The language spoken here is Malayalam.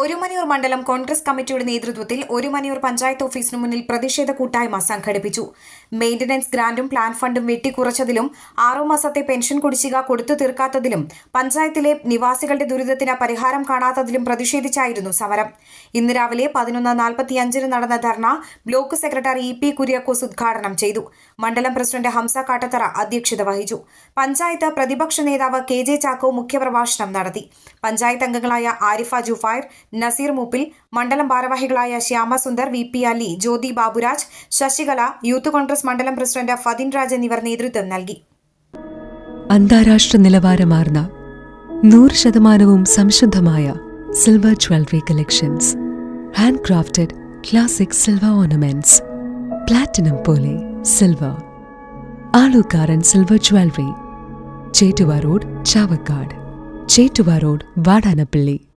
Orumanayur മണ്ഡലം കോൺഗ്രസ് കമ്മിറ്റിയുടെ നേതൃത്വത്തിൽ ഒരുമനിയൂർ പഞ്ചായത്ത് ഓഫീസിനു മുന്നിൽ പ്രതിഷേധ കൂട്ടായ്മ സംഘടിപ്പിച്ചു. മെയിന്റനൻസ് ഗ്രാന്റും പ്ലാൻ ഫണ്ടും വെട്ടിക്കുറച്ചതിലും ആറു മാസത്തെ പെൻഷൻ കുടിശ്ശിക കൊടുത്തു തീർക്കാത്തതിലും പഞ്ചായത്തിലെ നിവാസികളുടെ ദുരിതത്തിന് പരിഹാരം കാണാത്തതിലും പ്രതിഷേധിച്ചായിരുന്നു സമരം. ഇന്ന് രാവിലെ പതിനൊന്ന് നാൽപ്പത്തിയഞ്ചിന് നടന്ന ധർണ block secretary E P Kuriakose ഉദ്ഘാടനം ചെയ്തു. മണ്ഡലം പ്രസിഡന്റ് ഹംസ കാട്ടത്തറ അധ്യക്ഷത വഹിച്ചു. പഞ്ചായത്ത് പ്രതിപക്ഷ നേതാവ് കെ ജെ ചാക്കോ മുഖ്യപ്രഭാഷണം നടത്തി. പഞ്ചായത്ത് അംഗങ്ങളായ ആരിഫ ജുഫൈർ നസീർ മൂപ്പിൽ മണ്ഡലം ഭാരവാഹികളായ Shyamasundar V P Ali Jyothi Baburaj Sasikala youth Congress മണ്ഡലം പ്രസിഡന്റ് ഫതിൻ രാജ് എന്നിവർ നേതൃത്വം നൽകി. അന്താരാഷ്ട്ര നിലവാരമാർന്ന നൂറ് ശതമാനവും സംശുദ്ധമായ silver jewellery collections hand crafted classic silver ornaments platinum പോലെ silver Alukkaran silver jewellery Chettuva road Chavakkad. Chettuva road Vadanappally.